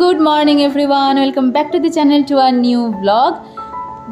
Good morning everyone welcome back to the channel to our new vlog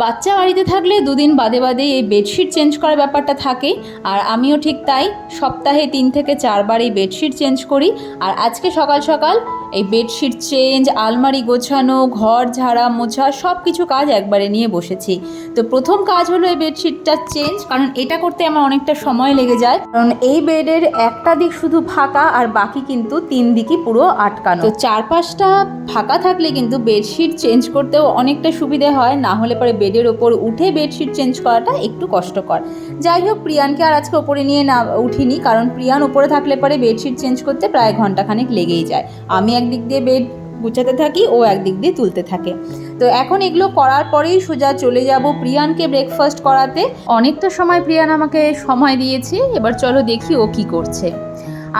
বাচ্চা বাড়িতে থাকলে দুদিন বাদে বাদে এই বেডশিট চেঞ্জ করার ব্যাপারটা থাকে। আর আমিও ঠিক তাই সপ্তাহে তিন থেকে চারবার এই বেডশিট চেঞ্জ করি। আর আজকে সকাল সকাল এই বেডশিট চেঞ্জ, আলমারি গোছানো, ঘর ঝাড়া, মোছা সব কিছু কাজ একবারে নিয়ে বসেছি। তো প্রথম কাজ হলো এই বেডশিটটা চেঞ্জ, কারণ এটা করতে আমার অনেকটা সময় লেগে যায়। কারণ এই বেডের একটা দিক শুধু ফাঁকা আর বাকি কিন্তু তিন দিকই পুরো আটকানো। তো চারপাশটা ফাঁকা থাকলে কিন্তু বেডশিট চেঞ্জ করতেও অনেকটা সুবিধে হয়, না হলে পরে বেডের ওপর উঠে বেডশিট চেঞ্জ করাটা একটু কষ্টকর। যাই হোক, প্রিয়ানকে আর আজকে ওপরে নিয়ে না উঠিনি, কারণ প্রিয়ান ওপরে থাকলে পরে বেডশিট চেঞ্জ করতে প্রায় ঘন্টাখানেক লেগেই যায়। আমি একদিক দিয়ে বেড গুছাতে থাকি, ও একদিক দিয়ে তুলতে থাকে। তো এখন এগুলো করার পরেই সোজা চলে যাব প্রিয়ানকে ব্রেকফাস্ট করাতে। অনেকটা সময় প্রিয়ান আমাকে সময় দিয়েছে, এবার চলো দেখি ও কি করছে।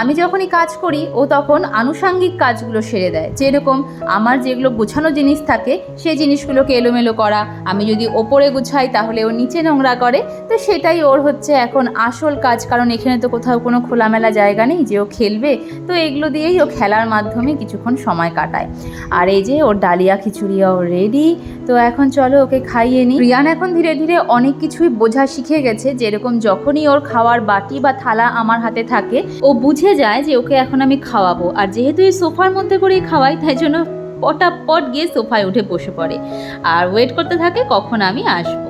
আমি যখনই কাজ করি, ও তখন আনুষাঙ্গিক কাজগুলো সেরে দেয়। যেরকম আমার যেগুলো গোছানো জিনিস থাকে, সেই জিনিসগুলোকে এলোমেলো করা। আমি যদি ওপরে গুছাই, তাহলে ও নিচে নোংরা করে। তো সেটাই ওর হচ্ছে এখন আসল কাজ, কারণ এখানে তো কোথাও কোনো খোলামেলা জায়গা নেই যে ও খেলবে। তো এগুলো দিয়েই ও খেলার মাধ্যমে কিছুক্ষণ সময় কাটায়। আর এই যে ওর ডালিয়া খিচুড়িয়াও রেডি তো এখন চলো ওকে খাইয়ে নিই। রিয়ান এখন ধীরে ধীরে অনেক কিছুই বোঝা শিখে গেছে। যেরকম যখনই ওর খাওয়ার বাটি বা থালা আমার হাতে থাকে, ও বুঝে যায় যে ওকে এখন আমি খাওয়াবো। আর যেহেতু এই সোফার মধ্যে করেই খাওয়াই, তাই জন্য পটাপট গিয়ে সোফায় উঠে বসে পড়ে। আর ওয়েট করতে থাকে কখন আমি আসব।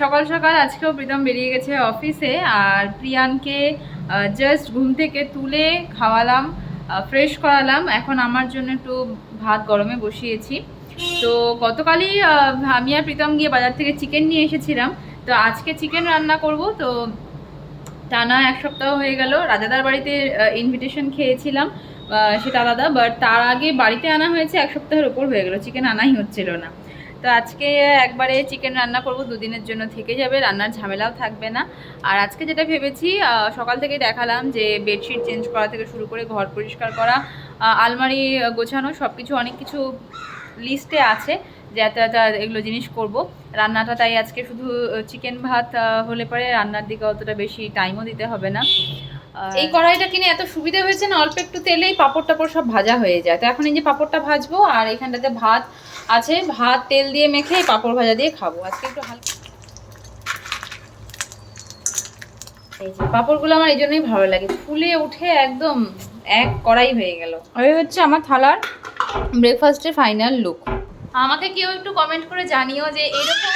সকাল সকাল আজকেও প্রীতম বেরিয়ে গেছে অফিসে আর প্রিয়ানকে জাস্ট ঘুম থেকে তুলে খাওয়ালাম ফ্রেশ করালাম। এখন আমার জন্য একটু ভাত গরমে বসিয়েছি। তো গতকালই আমি আর প্রীতম গিয়ে বাজার থেকে চিকেন নিয়ে এসেছিলাম। তো আজকে চিকেন রান্না করব। তো টানা এক সপ্তাহ হয়ে গেল। রাজাদার বাড়িতে ইনভিটেশন খেয়েছিলাম সেটা আলাদা বাট তার আগে বাড়িতে আনা হয়েছে এক সপ্তাহের ওপর হয়ে গেল চিকেন আনাই হচ্ছিল না। তো আজকে একবারে চিকেন রান্না করব, দুদিনের জন্য থেকে যাবে, রান্নার ঝামেলাও থাকবে না। আর আজকে যেটা ভেবেছি সকাল থেকে দেখালাম যে বেডশিট চেঞ্জ করা থেকে শুরু করে ঘর পরিষ্কার করা আলমারি গোছানো সব কিছু অনেক কিছু লিস্টে আছে। যে এত এত এগুলো জিনিস করব। রান্নাটা তাই আজকে শুধু চিকেন ভাত হলে পরে রান্নার দিকে অতটা বেশি টাইমও দিতে হবে না। এই কড়াইটা কিনে এত সুবিধা হয়েছে না অল্প একটু তেলেই পাপড় টাপড় সব ভাজা হয়ে যায়। তো এখন এই যে পাপড়টা ভাজবো আর এখানটাতে ভাত আছে ভাত তেল দিয়ে মেখে পাপড় ভাজা দিয়ে খাব। আজকে একটু হালকা এই যে পাপড়গুলো আমার এই জন্যই ভালো লাগে। ফুলে উঠে একদম এক কড়াই হয়ে গেল। ওই হচ্ছে আমার থালার ব্রেকফাস্টের ফাইনাল লুক আমাকে কেউ একটু কমেন্ট করে জানিও যে এরকম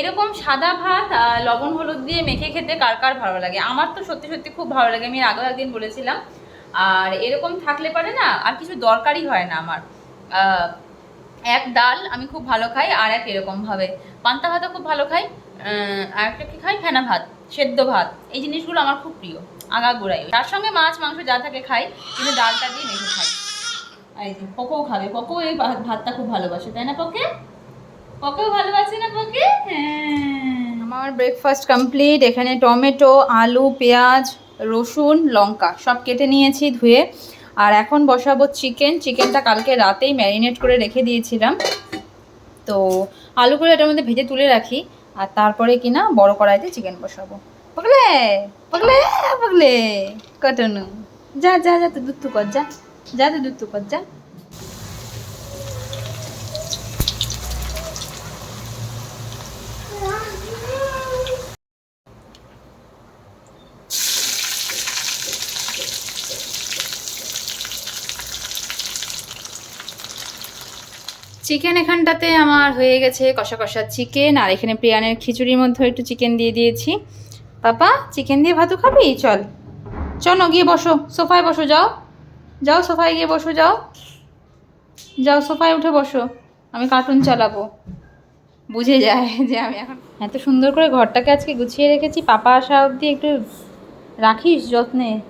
এরকম সাদা ভাত লবণ হলুদ দিয়ে মেখে খেতে কার কার ভালো লাগে? আমার তো সত্যি সত্যি খুব ভালো লাগে। আমি আগেও একদিন বলেছিলাম। আর এরকম থাকলে পারে না, আর কিছু দরকারই হয় না আমার। এক ডাল আমি খুব ভালো খাই আর এক এরকম ভাবে। পান্তা ভাতও খুব ভালো খাই আর একটা কি খাই? ফেনা ভাত, সেদ্ধ ভাত। এই জিনিসগুলো আমার খুব প্রিয় আগা গোড়াই তার সঙ্গে মাছ, মাংস যা থাকে খাই, কিন্তু ডালটা দিয়ে মেখে খাই। এই যে পকোও খাবে। পকো এই ভাতটা খুব ভালোবাসে, তাই না পকে? পকেও ভালোবাসে না পকে? হ্যাঁ। আমার ব্রেকফাস্ট কমপ্লিট এখানে টমেটো, আলু, পেঁয়াজ, রসুন, লঙ্কা সব কেটে নিয়েছি ধুয়ে। আর এখন বসাবো চিকেন চিকেনটা কালকে রাতেই ম্যারিনেট করে রেখে দিয়েছিলাম। তো আলুগুলো এটার মধ্যে ভেজে তুলে রাখি। আর তারপরে কিনা বড় কড়াইতে চিকেন বসাবো। পগলে পগলে পগলে কটনু। যা যা যা, তো দুধ কর, যা। যা দুধ তু কর যা। চিকেন এখানটাতে আমার হয়ে গেছে কষা কষা চিকেন আর এখানে প্রিয়ানের খিচুড়ির মধ্যে একটু চিকেন দিয়ে দিয়েছি। পাপা চিকেন দিয়ে ভাতও খাবি? চল। চলো, গিয়ে বসো। সোফায় বসো, যাও। যাও সোফায় গিয়ে বসো, যাও। যাও, সোফায় উঠে বসো। আমি কার্টুন চালাবো। বুঝে যায় যে আমি এখন এত সুন্দর করে ঘরটাকে আজকে গুছিয়ে রেখেছি। পাপা আসা অবধি একটু রাখিস যত্নে।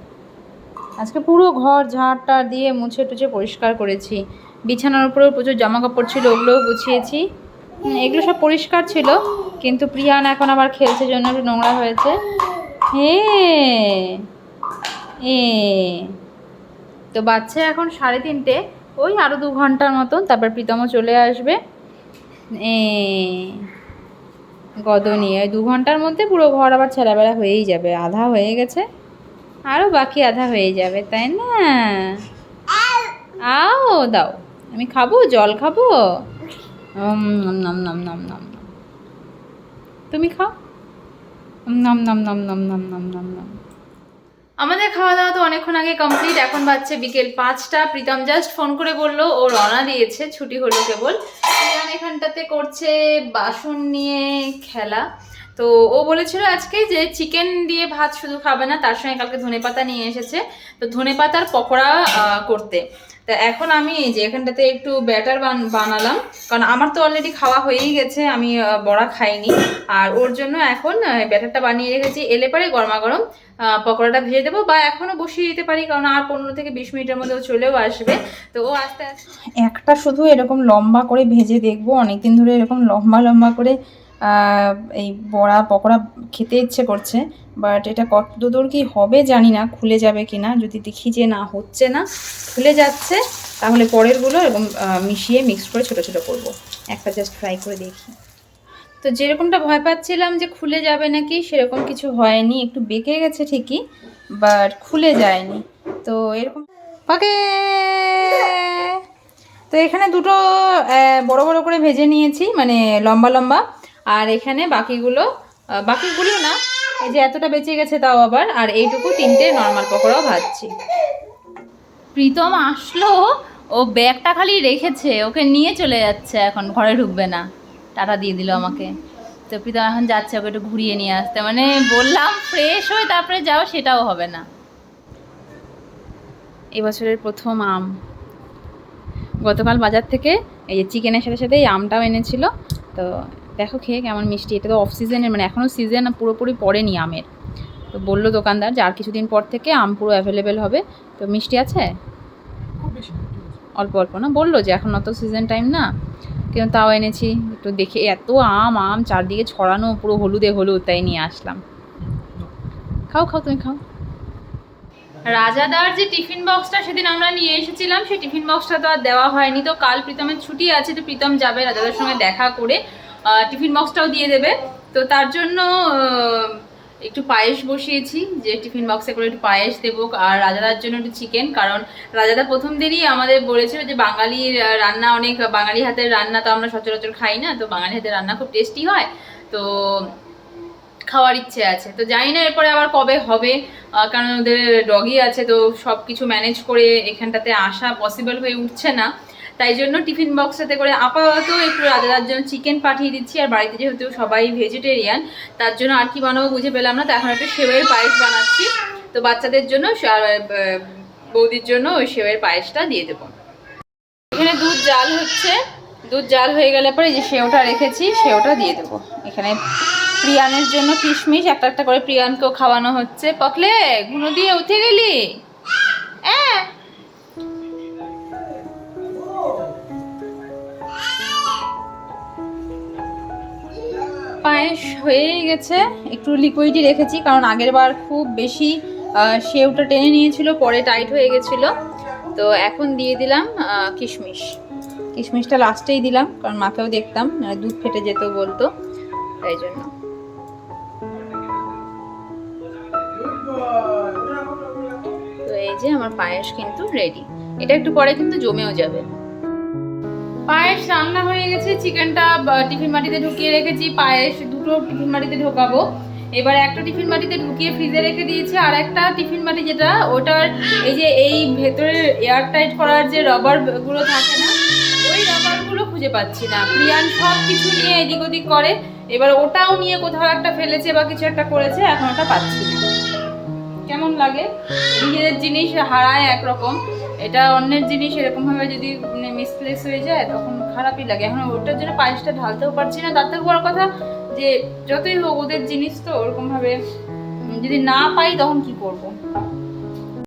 আজকে পুরো ঘর ঝাড় টাড় দিয়ে মুছে টুছে পরিষ্কার করেছি। বিছানার উপরেও প্রচুর জামা কাপড় ছিল, ওগুলোও গুছিয়েছি। এগুলো সব পরিষ্কার ছিল, কিন্তু প্রিয়ান এখন আবার খেলছে জন্য একটু নোংরা হয়েছে। হে এ। তো বাচ্চা এখন সাড়ে তিনটে ওই আরও দু ঘণ্টার মতন তারপর প্রীতমও চলে আসবে এ গদনি ওই দু ঘণ্টার মধ্যে পুরো ঘর আবার ছেঁড়াবেড়া হয়েই যাবে আধা হয়ে গেছে আরও বাকি আধা হয়ে যাবে তাই না আও দাও আমি খাব জল খাব নম নম নম নম তুমি খাও নম নম নম নম নম নম নম নম আমাদের খাওয়া দাওয়া তো অনেকক্ষণ আগে কমপ্লিট এখন বাচ্চা বিকেল পাঁচটা। প্রীতম জাস্ট ফোন করে বলল, ও রওনা দিয়েছে, ছুটি হলো কেবল। প্রীতম এখানটাতে করছে বাসন নিয়ে খেলা। তো ও বলেছিল আজকে যে চিকেন দিয়ে ভাত শুধু খাবে না, তার সঙ্গে কালকে ধনে পাতা নিয়ে এসেছে। তো ধনে পাতার পকোড়া করতে। তা এখন আমি এই যে এখানটাতে একটু ব্যাটার বানালাম। কারণ আমার তো অলরেডি খাওয়া হয়েই গেছে, আমি বড়া খাইনি। আর ওর জন্য এখন ব্যাটারটা বানিয়ে রেখেছি, এলে পরে গরমা গরম পকোড়াটা ভেজে দেবো বা এখনও বসিয়ে দিতে পারি, কারণ আর পনেরো থেকে বিশ মিনিটের মধ্যে ও চলেও আসবে। তো ও আস্তে আস্তে একটা শুধু এরকম লম্বা করে ভেজে দেখব, অনেকদিন ধরে এরকম লম্বা লম্বা করে এই বড়া পকোড়া খেতে ইচ্ছে করছে বাট এটা কত দূর কি হবে জানি না, খুলে যাবে কি না যদি দেখি যে না হচ্ছে না, খুলে যাচ্ছে, তাহলে পরেরগুলো এরকম মিশিয়ে মিক্স করে ছোটো ছোটো করব। একটা জাস্ট ফ্রাই করে দেখি। তো যেরকমটা ভয় পাচ্ছিলাম যে খুলে যাবে নাকি, সেরকম কিছু হয়নি, একটু বেঁকে গেছে ঠিকই বাট খুলে যায়নি। তো এরকম ওকে তো এখানে দুটো বড় বড় করে ভেজে নিয়েছি মানে লম্বা লম্বা। আর এখানে বাকিগুলো বাকিগুলো না, এই যে এতটা বেঁচে গেছে তাও আবার, আর এইটুকু তিনটে নর্মাল পকোড়াও ভাজছি। প্রীতম আসলো, ও ব্যাগটা খালি রেখেছে, ওকে নিয়ে চলে যাচ্ছে এখন, ঘরে ঢুকবে না। টাটা দিয়ে দিল আমাকে। তো প্রীতম এখন যাচ্ছে, ওকে একটু ঘুরিয়ে নিয়ে আসতে। মানে বললাম ফ্রেশ হয়ে তারপরে যাও, সেটাও হবে না। এবছরের প্রথম আম। গতকাল বাজার থেকে এই যে চিকেনের সাথে সাথে এই আমটাও এনেছিল, তো দেখো খেয়ে কেমন মিষ্টি। এটা তো অফ সিজনের মানে এখনও সিজন পুরোপুরি পড়েনি আমের। তো বলল দোকানদার যে আর কিছুদিন পর থেকে আম পুরো অ্যাভেলেবেল হবে। তো মিষ্টি আছে? অল্প অল্প না? বলল যে এখন অত সিজন টাইম না। কিন্তু তাও এনেছি একটু দেখে এত আম আম চারদিকে ছড়ানো পুরো হলুদে হলুদ তাই নিয়ে আসলাম। খাও খাও তুমি খাও। রাজাদার যে টিফিন বক্সটা সেদিন আমরা নিয়ে এসেছিলাম সেই টিফিন বক্সটা তো আর দেওয়া হয়নি। তো কাল প্রীতমের ছুটি আছে তো প্রীতম যাবে রাজাদার সঙ্গে দেখা করে। টিফিন বক্সটাও দিয়ে দেবে। তো তার জন্য একটু পায়েস বসিয়েছি যে টিফিন বক্সে করে একটু পায়েস দেবো আর রাজাদার জন্য একটু চিকেন কারণ রাজাদা প্রথম দিনই আমাদের বলেছিল যে বাঙালির আহ, রান্না অনেক বাঙালি হাতের রান্না তো আমরা সচরাচর খাই না তো বাঙালি হাতের রান্না খুব টেস্টি হয়। তো খাওয়ার ইচ্ছে আছে। তো জানি না এরপরে আবার কবে হবে কারণ ওদের ডগি আছে তো সব কিছু ম্যানেজ করে এখানটাতে আসা পসিবল হয়ে উঠছে না। তাই জন্য টিফিন বক্সটাতে করে আপাতত একটু রাজাদার জন্য চিকেন পাঠিয়ে দিচ্ছি, আর বাড়িতে যেহেতু সবাই ভেজিটেরিয়ান তার জন্য আর কি বানাবো বুঝে পেলাম না, তো এখন একটু সেওয়ের পায়েস বানাচ্ছি। তো বাচ্চাদের জন্য বৌদির জন্য ওই সেওয়ের পায়েসটা দিয়ে দেবো। এখানে দুধ জাল হচ্ছে। দুধ জাল হয়ে গেলে পরে যে সেওটা রেখেছি, সেওটা দিয়ে দেবো। এখানে প্রিয়ানের জন্য কিশমিশ, একটা একটা করে প্রিয়ানকেও খাওয়ানো হচ্ছে। পকলে, ঘুনো দিয়ে উঠে গেলি? পায়েস হয়েই গেছে। একটু লিকুইডই রেখেছি, কারণ আগের বার খুব বেশি সেউটা টেনে নিয়েছিল, পরে টাইট হয়ে গেছিল। তো এখন দিয়ে দিলাম কিশমিশ। কিশমিশটা লাস্টেই দিলাম, কারণ মাকেও দেখতাম দুধ ফেটে যেত বলতো, তাই জন্য। তো এই যে আমার পায়েস কিন্তু রেডি এটা একটু পরে কিন্তু জমেও যাবে। পায়েস রান্না হয়ে গেছে চিকেনটা টিফিন বাটিতে ঢুকিয়ে রেখেছি, পায়েস দুটো টিফিন বাটিতে ঢোকাবো। এবার একটা টিফিন বাটিতে ঢুকিয়ে ফ্রিজে রেখে দিয়েছি, আর একটা টিফিন বাটি যেটা, ওটার এই যে এই ভেতরের এয়ার টাইট করার যে রবারগুলো থাকে না, ওই রবারগুলো খুঁজে পাচ্ছি না। প্রিয়ান সব কিছু নিয়ে এদিক ওদিক করে, এবার ওটাও নিয়ে কোথাও একটা ফেলেছে বা কিছু একটা করেছে, এখন ওটা পাচ্ছি না। কেমন লাগে? নিজেদের জিনিস হারায় একরকম। এটা অন্যের জিনিস এরকম ভাবে যদি মিসপ্লেস হয়ে যায়, তখন খারাপই লাগে। এখন ওটার জন্য পায়েসটা ঢালতেও পারছি না। তার থেকে বড় কথা যে, যতই হোক ওদের জিনিস তো ওরকম ভাবে যদি না পাই তখন কি করব?